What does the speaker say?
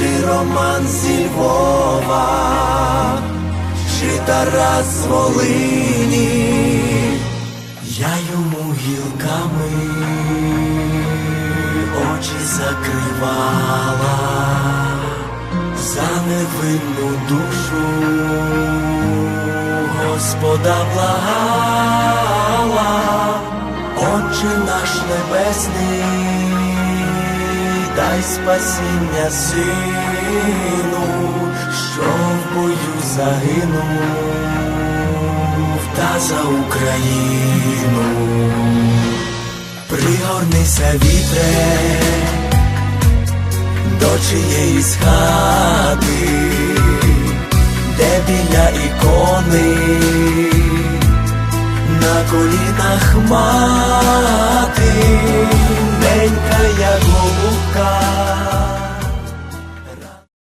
чи Роман зі Львова, чи Тарас Волині, я йому гілками очі закривала. За невинну душу, Господа благала, Отче наш небесний дай спасіння сину, що в бою загинув та за Україну. Пригорнися вітре до чиєїсь хати, де біля ікони на колінах мати Маленька я голубка.